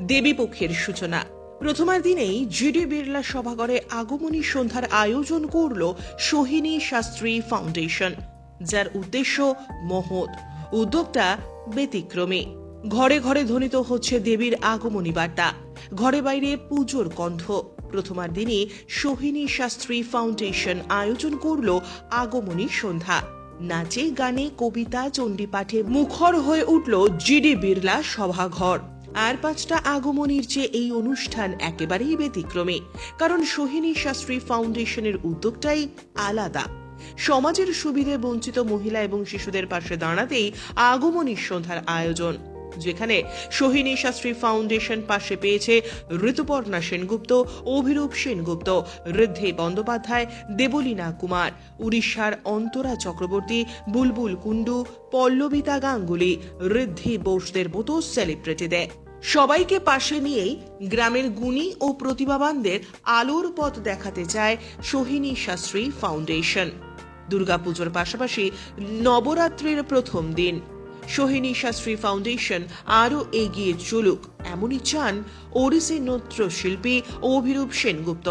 দেবীপক্ষের সূচনা। প্রথমার দিনেই জিডি বিড়লা সভাঘরে আগমনী সন্ধ্যার আয়োজন করল সোহিনী শাস্ত্রী ফাউন্ডেশন, যার উদ্দেশ্য মহৎ। উদ্যোগটা ব্যতিক্রমী। ঘরে ঘরে ধ্বনিত হচ্ছে দেবীর আগমনী বার্তা। ঘরে বাইরে পুজোর কণ্ঠ। প্রথমার দিনে সোহিনী শাস্ত্রী ফাউন্ডেশন আয়োজন করল আগমনী সন্ধ্যা। নাচে, গানে, কবিতা, চণ্ডীপাঠে মুখর হয়ে উঠল জিডি বিড়লা সভাঘর। আর পাঁচটা আগমনীর যে এই অনুষ্ঠান একেবারেই ব্যতিক্রমী, কারণ সোহিনী শাস্ত্রী ফাউন্ডেশনের উদ্যোগটাই আলাদা। সমাজের সুবিধে বঞ্চিত মহিলা এবং শিশুদের পাশে দাঁড়াতেই আগমনী সন্ধ্যার আয়োজন, যেখানে সোহিনী শাস্ত্রী ফাউন্ডেশন পাশে পেয়েছে ঋতুপর্ণা সেনগুপ্ত, অভিরূপ সেনগুপ্ত, ঋদ্ধি বন্দ্যোপাধ্যায়, দেবলীনা কুমার, উড়িষ্যার অন্তরা চক্রবর্তী, বুলবুল কুণ্ডু, পল্লবিতা গাঙ্গুলি, ঋদ্ধি বোসদের মতো সেলিব্রিটিদের। সবাইকে পাশে নিয়েই গ্রামের গুণী ও প্রতিভাবানদের আলোর পথ দেখাতে চায় সোহিনী শাস্ত্রী ফাউন্ডেশন। দুর্গাপুজোর পাশাপাশি নবরাত্রির প্রথম দিন। সোহিনী শাস্ত্রী ফাউন্ডেশন আরও এগিয়ে চলুক, এমনই চান ওড়িশি নৃত্য শিল্পী অভিরূপ সেনগুপ্ত।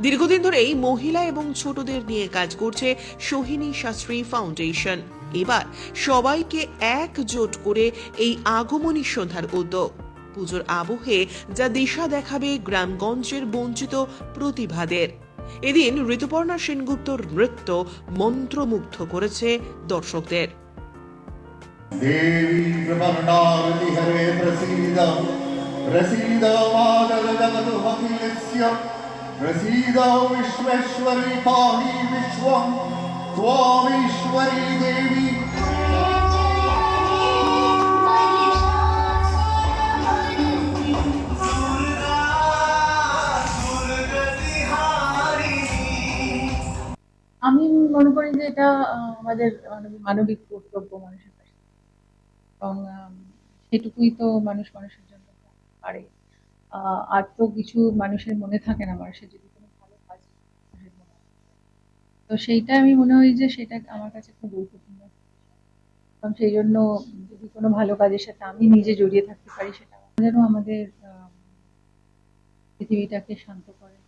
দীর্ঘদিন ধরেই মহিলা এবং ছোটদের নিয়ে কাজ করছে সোহিনী শাস্ত্রী ফাউন্ডেশন। এবার সবাইকে একজোট করে এই আগমনী সন্ধ্যার উদ্যোগ। পুজোর আবহে যা দিশা দেখাবে গ্রামগঞ্জের বঞ্চিত প্রতিভাদের। এদিন ঋতুপর্ণা সেনগুপ্তর নৃত্য মন্ত্রমুগ্ধ করেছে দর্শকদের। দেবী দেবী মনে করি যে এটা আমাদের মানবিক- কর্তব্য মানুষের পাশে এবং সেটুকুই তো মানুষ মানুষের জন্য পারে। আর তো কিছু মানুষের মনে থাকে না মানুষের যদি কোনো ভালো কাজ। তো সেইটা আমি মনে হয় যে সেটা আমার কাছে খুব গুরুত্বপূর্ণ। এবং সেই জন্য যদি কোনো ভালো কাজের সাথে আমি নিজে জড়িয়ে থাকতে পারি সেটা যেন আমাদের আম, পৃথিবীটাকে শান্ত করে।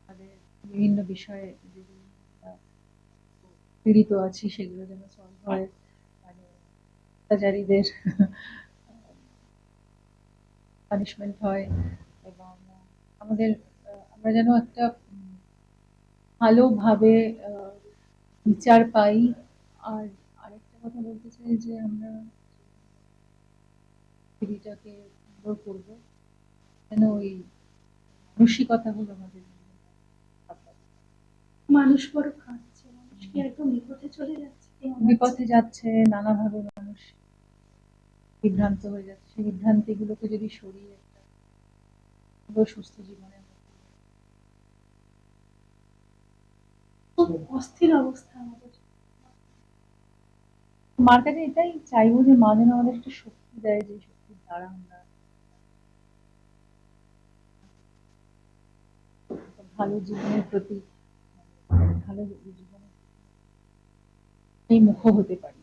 আমাদের বিভিন্ন বিষয়ে পীড়িত আছি সেগুলো যেন সলভ হয়। মানে অত্যাচারীদের পানিশমেন্ট হয় এবং আমাদের আমরা যেন একটা ভালোভাবে বিচার পাই। আর আরেকটা কথা বলতে চাই যে আমরা পৃথিবীটাকে সুন্দর করব যেন ওই মানসিকতাগুলো আমাদের মানুষ বড় মানুষ কি একদম বিপথে চলে যাচ্ছে? বিপথে নানাভাবে মানুষ। বিভ্রান্ত হয়ে যাচ্ছে। সেই বিভ্রান্তিগুলোকে যদি সরিয়ে একটা সুস্থ খুব অস্থির অবস্থা আমাদের। মার কাছে এটাই চাইব যে মা যেন আমাদের একটা শক্তি দেয় যে শক্তির দ্বারা আমরা ভালো জীবনের প্রতি ভালো মুখ হতে পারি।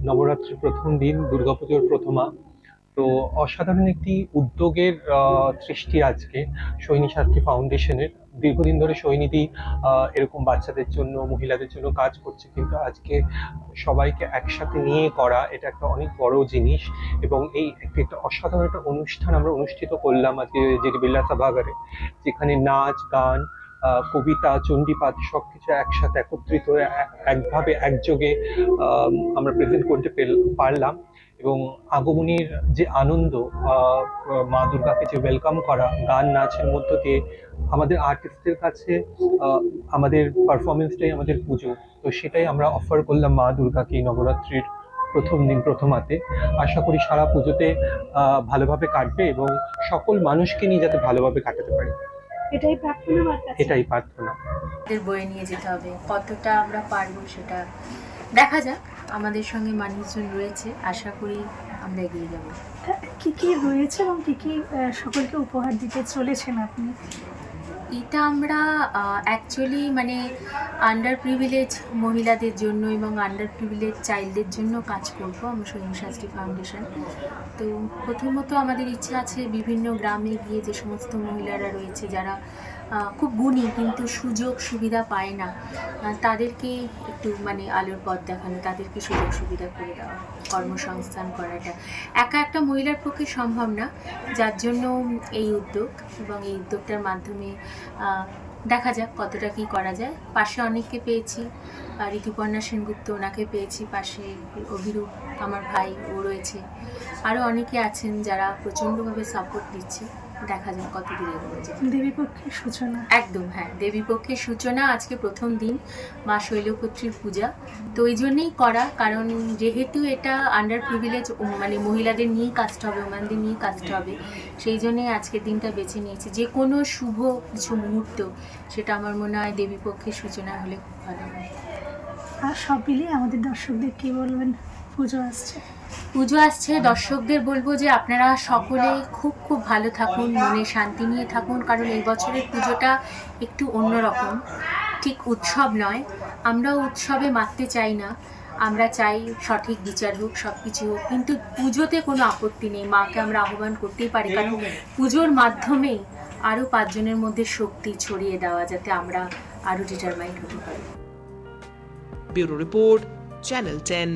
নবরাত্রির প্রথম দিন, দুর্গাপুজোর প্রথমা। তো অসাধারণ একটি উদ্যোগের সৃষ্টি আজকে সৈনী শাস্ত্রী ফাউন্ডেশনের। দীর্ঘদিন ধরে সৈনিধি এরকম বাচ্চাদের জন্য, মহিলাদের জন্য কাজ করছে। কিন্তু আজকে সবাইকে একসাথে নিয়ে করা, এটা একটা অনেক বড় জিনিস। এবং এই একটি একটা অসাধারণ একটা অনুষ্ঠান আমরা অনুষ্ঠিত করলাম আজকে জেডি বিড়লা সভাগারে, যেখানে নাচ, গান কবিতা, চণ্ডীপাঠ সবকিছু একসাথে একত্রিত হয়ে এক- একভাবে, একযোগে আমরা প্রেজেন্ট করতে পারলাম। এবং আগমনীর যে আনন্দ মা দুর্গাকে যে ওয়েলকাম করা, গান নাচের মধ্য দিয়ে আমাদের আর্টিস্টদের কাছে আমাদের পারফরমেন্সটাই আমাদের পুজো। তো সেটাই আমরা অফার করলাম মা দুর্গাকে নবরাত্রির প্রথম দিন, প্রথমাতে। আশা করি সারা পুজোতে ভালোভাবে কাটবে এবং সকল মানুষকে নিয়ে যাতে ভালোভাবে কাটাতে পারি। এটাই প্রার্থনা বার্তা এটাই প্রার্থনা। আমাদের বয়ে নিয়ে যেতে হবে কতটা আমরা পারব সেটা দেখা যাক। আমাদের সঙ্গে মানুষজন রয়েছে আশা করি আমরা এগিয়ে যাব। কি কি রয়েছে এবং কি কি আহ, সকলকে উপহার দিতে চলেছেন আপনি? এটা আমরা অ্যাকচুয়ালি মানে আন্ডার প্রিভিলেজ মহিলাদের জন্য এবং আন্ডার প্রিভিলেজ চাইল্ডদের জন্য কাজ করব আমরা সৈন্য শাস্ত্রী ফাউন্ডেশন তো প্রথমত আমাদের ইচ্ছা আছে বিভিন্ন গ্রামে গিয়ে যে সমস্ত মহিলারা রয়েছে যারা খুব গুণী, কিন্তু সুযোগ সুবিধা পায় না। তাদেরকে একটু মানে আলোর পথ দেখানো, তাদেরকে সুযোগ সুবিধা করে দেওয়া, কর্মসংস্থান করাটা। একা একটা মহিলার পক্ষে সম্ভব না, যার জন্য এই উদ্যোগ এবং এই উদ্যোগটার মাধ্যমে দেখা যাক কতটা কি করা যায়। পাশে অনেককে পেয়েছি ঋতুপর্ণা সেনগুপ্ত ওনাকে পেয়েছি, পাশে অভিরূপ, আমার ভাই, ও রয়েছে। আরও অনেকে আছেন যারা প্রচণ্ডভাবে সাপোর্ট দিচ্ছে। দেখা যাক কত দূরে দেবীপক্ষের সূচনা। একদম হ্যাঁ দেবীপক্ষের সূচনা আজকে প্রথম দিন মা শৈলপুত্রীর পূজা। তো ওই জন্যেই করা কারণ যেহেতু এটা আন্ডার প্রিভিলেজ মানে মহিলাদের নিয়েই কাজটা হবে ওমানদের নিয়েই কাজটা হবে সেই জন্যেই আজকের দিনটা বেছে নিয়েছি। যে কোনো শুভ কিছু মুহূর্ত সেটা আমার মনে হয় দেবীপক্ষের সূচনা হলে খুব ভালো হয়। আর সব মিলিয়ে আমাদের দর্শকদের কী বলবেন? পুজো আসছে। পুজো আসছে, দর্শকদের বলব যে আপনারা সকলে খুব খুব ভালো থাকুন, মনে শান্তি নিয়ে থাকুন, কারণ এই বছরের পুজোটা একটু অন্যরকম। ঠিক উৎসব নয়, আমরাও উৎসবে মাততে চাই না। আমরা চাই সঠিক বিচার হোক সব কিছু হোক, কিন্তু পুজোতে কোনো আপত্তি নেই, মাকে আমরা আহ্বান করতেই পারি, কারণ পুজোর মাধ্যমেই আরও পাঁচজনের মধ্যে শক্তি ছড়িয়ে দেওয়া, যাতে আমরা আরও ডিটারমাইন্ড হতে পারি। Bureau report, channel ten.